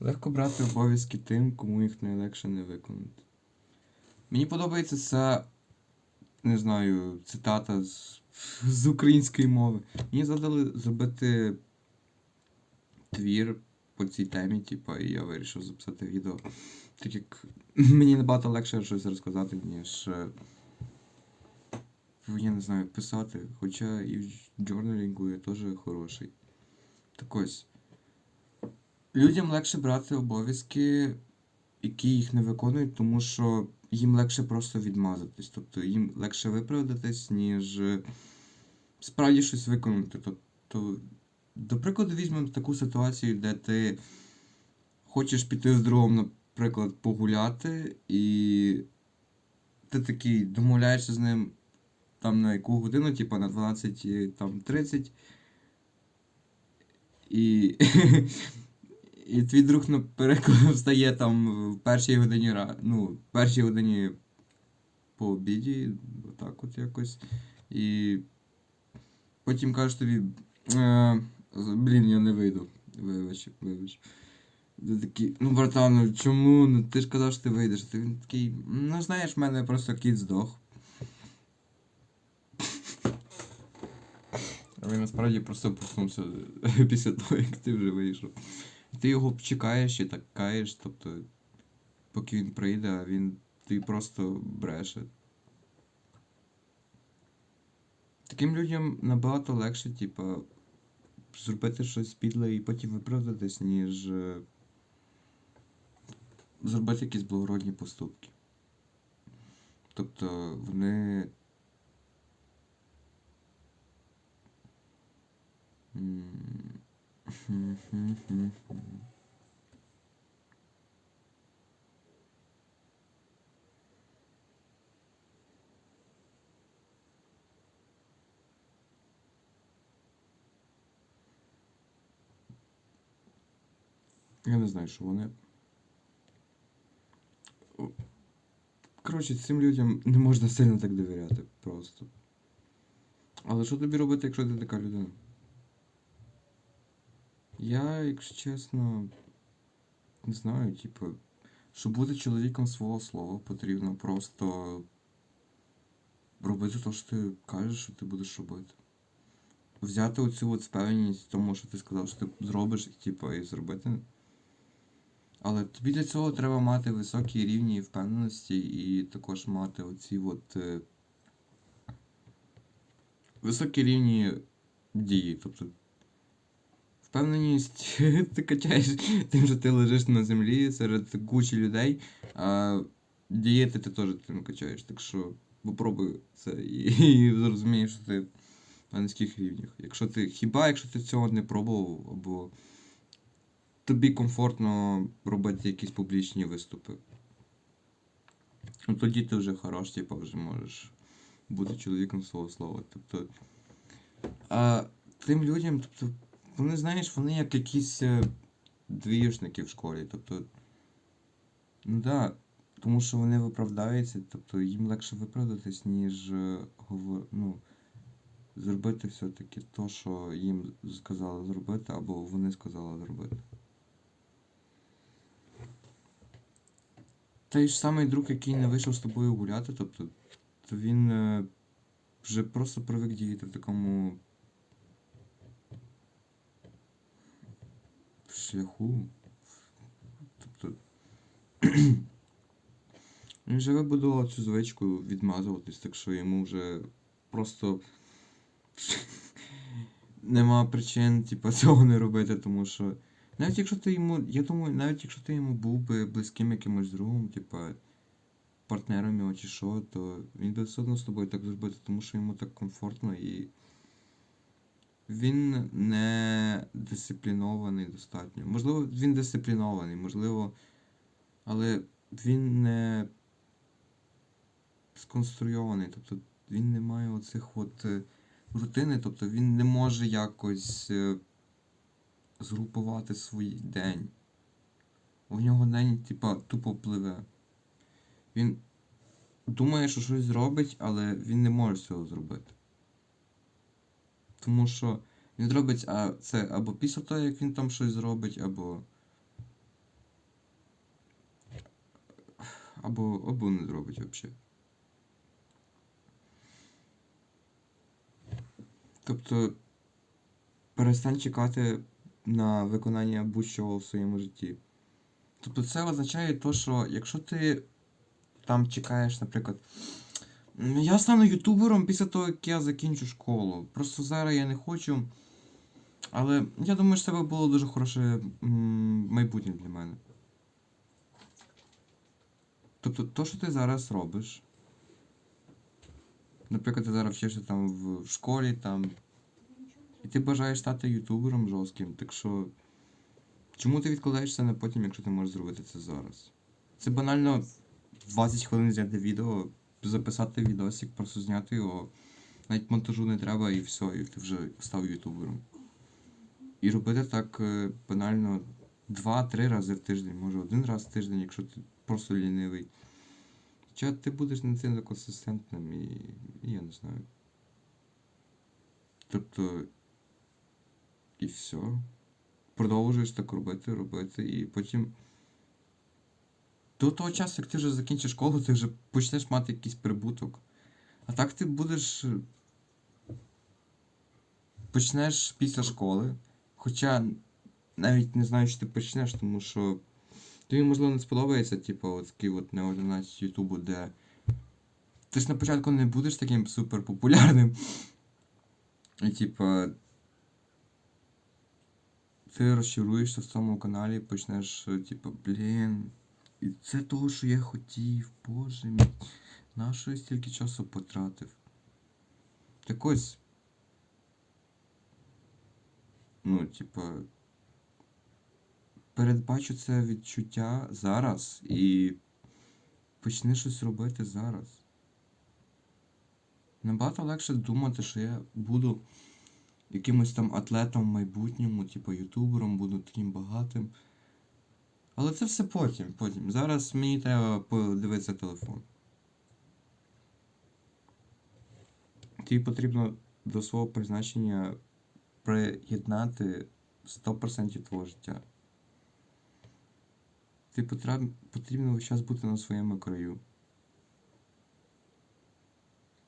Легко брати обов'язки тим, кому їх найлегше не виконати. Мені подобається ця, не знаю, цитата з, з української мови. Мені задали зробити твір по цій темі, типу, і я вирішив записати відео. Так як мені набагато легше щось розказати, ніж. е, Я не знаю, писати. Хоча і в джорналінгу я теж хороший. Так ось. Людям легше брати обов'язки, які їх не виконують, тому що їм легше просто відмазатись. Тобто їм легше виправдатись, ніж е, справді щось виконати. Тобто, до прикладу, візьмемо таку ситуацію, де ти хочеш піти з другом, наприклад, погуляти, і ти такий домовляєшся з ним там на яку годину, типу на 12 там, 30. І, і твій друг наперекладу встає там в першій годині ну, першій годині по обіді, отак от якось. І потім каже тобі, е, блін, я не вийду. Вибач, вибач. Ти такий, ну братан, ну чому? Ну ти ж казав, що ти вийдеш. Ти він такий, ну знаєш, в мене просто кіт здох. А він насправді просто проснувся після того, як ти вже вийшов. Ти його чекаєш і так каєш, тобто, поки він прийде, а він ти просто бреше. Таким людям набагато легше, типа, зробити щось підле і потім виправдатись, ніж е, зробити якісь благородні поступки. Тобто вони. М. Я не знаю, що вони. Коротше, цим людям не можна сильно так довіряти просто. Але що тобі робити, якщо ти така людина? Я, якщо чесно, не знаю, типу, щоб бути чоловіком свого слова, потрібно просто робити те, що ти кажеш, що ти будеш робити. Взяти оцю от впевненість в тому, що ти сказав, що ти зробиш, і, типу, і зробити. Але тобі для цього треба мати високі рівні впевненості і також мати оці от е, високі рівні дії. Тобто впевненість ти качаєш тим, що ти лежиш на землі серед кучі людей, а діяти ти теж тим качаєш. Так що попробуй це і, і зрозумієш, що ти на низьких рівнях. Якщо ти хіба якщо ти цього не пробував, або тобі комфортно робити якісь публічні виступи. Ну тоді ти вже хорош, типу, вже можеш бути чоловіком свого слова. Тобто. А тим людям, тобто, вони, знаєш, вони як якісь е, двіюшники в школі. Тобто. Ну да, тому що вони виправдаються, тобто їм легше виправдатись, ніж е, ну, зробити все-таки то, що їм сказали зробити, або вони сказали зробити. Той ж самий друг, який не вийшов з тобою гуляти, тобто, то він е, вже просто привик діяти в такому шляху. Тобто. Він вже вибудував цю звичку відмазуватись, так що йому вже просто нема причин, типу, цього не робити, тому що. Навіть якщо ти йому, я думаю, навіть якщо ти йому був би близьким якимось другом, типа партнером його чи що, то він би все одно з тобою так зробити, тому що йому так комфортно і він не дисциплінований достатньо. Можливо, він дисциплінований, можливо, але він не сконструйований, тобто він не має оцих от е, рутини, тобто він не може якось. е, згрупувати свій день. У нього день, типа, тупо пливе. Він думає, що щось зробить, але він не може цього зробити. Тому що він робить а це або після того, як він там щось зробить, або. Або або не зробить взагалі. Тобто перестань чекати на виконання будь-чого в своєму житті. Тобто це означає то, що якщо ти там чекаєш, наприклад я стану ютубером після того, як я закінчу школу. Просто зараз я не хочу. Але я думаю, що це було дуже хороше майбутнє для мене. Тобто, то, що ти зараз робиш. Наприклад, ти зараз вчишся там в в школі, там. І ти бажаєш стати ютубером жорстким, так що. Чому ти відкладаєш це на потім, якщо ти можеш зробити це зараз? Це банально 20 хвилин зняти відео, записати відосик, просто зняти його. Навіть монтажу не треба і все, і ти вже став ютубером. І робити так е, банально 2-3 рази в тиждень, може один раз в тиждень, якщо ти просто лінивий. Хоча ти будеш не цим консистентним і, і я не знаю. Тобто. І все. Продовжуєш так робити, робити, і потім. До того часу, як ти вже закінчиш школу, ти вже почнеш мати якийсь прибуток. А так ти будеш. е, Почнеш після школи. Хоча навіть не знаю, що ти почнеш, тому що тобі, можливо, не сподобається, типу, от такий от неординація Ютубу, де ти ж на початку не будеш таким супер популярним. І типа. Ти розчаруєшся в цьому каналі, почнеш, е, типу, блін. І це того, що я хотів, боже мій. На що я стільки часу потратив? Так ось. Ну, типа. Передбачу це відчуття зараз і почни щось робити зараз. Набагато легше думати, що я буду якимось там атлетом в майбутньому, типу ютубером, буду таким багатим. Але це все потім, потім. Зараз мені треба подивитися телефон. Тобі потрібно до свого призначення приєднати 100% твого життя. Ти потрібно, весь час бути на своєму краю.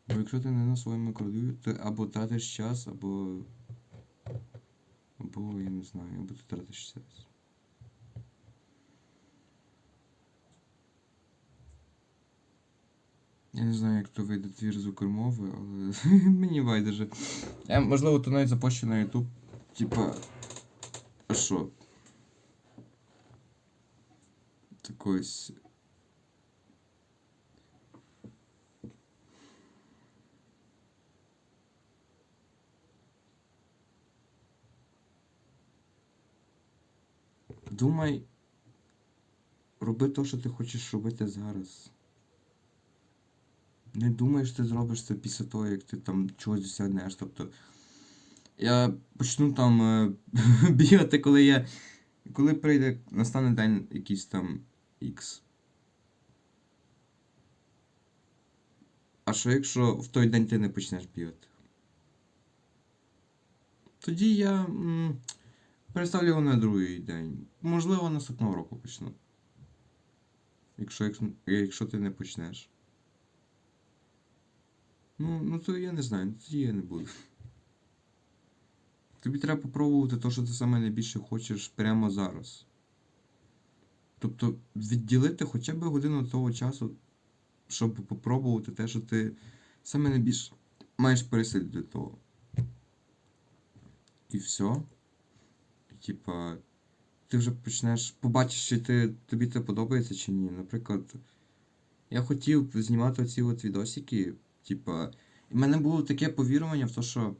Бо якщо ти не на своєму краю, ти або тратиш час, або. Або я не знаю, або ти тратиш час. Я не знаю, як то вийде твір звукомови, але мені байдуже. Я, можливо, то навіть запущу на YouTube. Типа. А що? Так ось. Думай. Роби те, що ти хочеш робити зараз. Не думай, що ти зробиш це після того, як ти там чогось досягнеш. Тобто. Я почну там е, бігати, коли я. Коли прийде, настане день якийсь там X. А що якщо в той день ти не почнеш бігати? Тоді я м, переставлю його на другий день. Можливо, наступного року почну. Якщо, якщо ти не почнеш. Ну, ну то я не знаю, тоді я не буду. Тобі треба попробувати те, що ти саме найбільше хочеш прямо зараз. Тобто відділити хоча б годину того часу, щоб попробувати те, що ти саме найбільше маєш пересиль для того. І все. Типа, ти вже почнеш побачиш, чи ти, тобі це подобається чи ні. Наприклад, я хотів знімати оці от відосики, типа, в мене було таке повірування в те, що.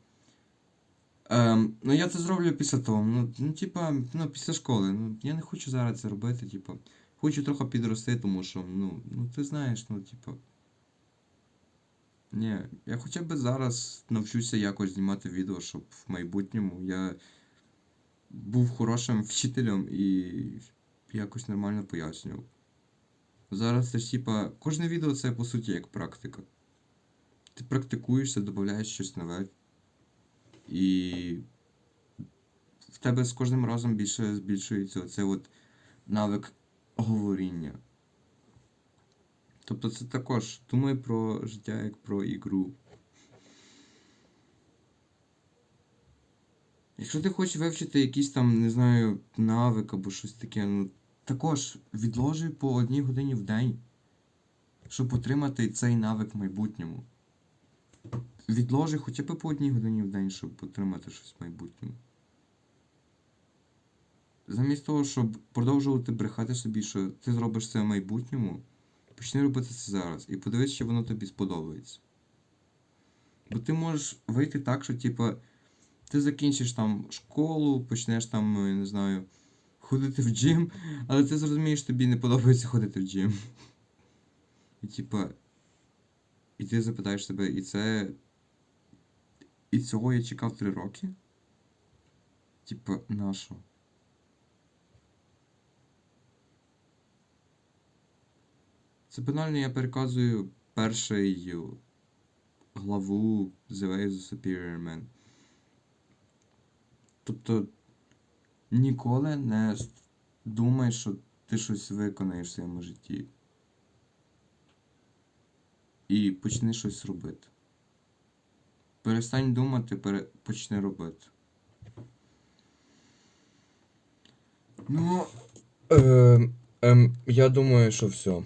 Ем, ну я це зроблю після того. Ну, ну, типа, ну, після школи. Ну, я не хочу зараз це робити, типа. Хочу трохи підрости, тому що, ну, ну ти знаєш, ну, типа. Ні, я хоча б зараз навчуся якось знімати відео, щоб в майбутньому я був хорошим вчителем і якось нормально пояснював. Зараз це ж типа, кожне відео це по суті як практика. Ти практикуєшся, додаєш щось нове. І в тебе з кожним разом більше збільшується оцей от навик говоріння. Тобто це також думай про життя як про ігру. Якщо ти хочеш вивчити якийсь там, не знаю, навик або щось таке, ну також відложи по одній годині в день, щоб отримати цей навик в майбутньому. Відложи хоча б по одній годині в день, щоб отримати щось в майбутньому. Замість того, щоб продовжувати брехати собі, що ти зробиш це в майбутньому, почни робити це зараз і подивись, чи воно тобі сподобається. Бо ти можеш вийти так, що типа, ти закінчиш там школу, почнеш там, ну, я не знаю, ходити в джим, але ти зрозумієш, тобі не подобається ходити в джим. І типа. І ти запитаєш себе, і це. І цього я чекав три роки? Типа, на що? Це банально я переказую перший главу The Way of the Superior Man. Тобто ніколи не думай, що ти щось виконаєш в своєму житті. І почни щось робити. Перестань думати, пере... почни робити. Ну, е, е, я думаю, що все.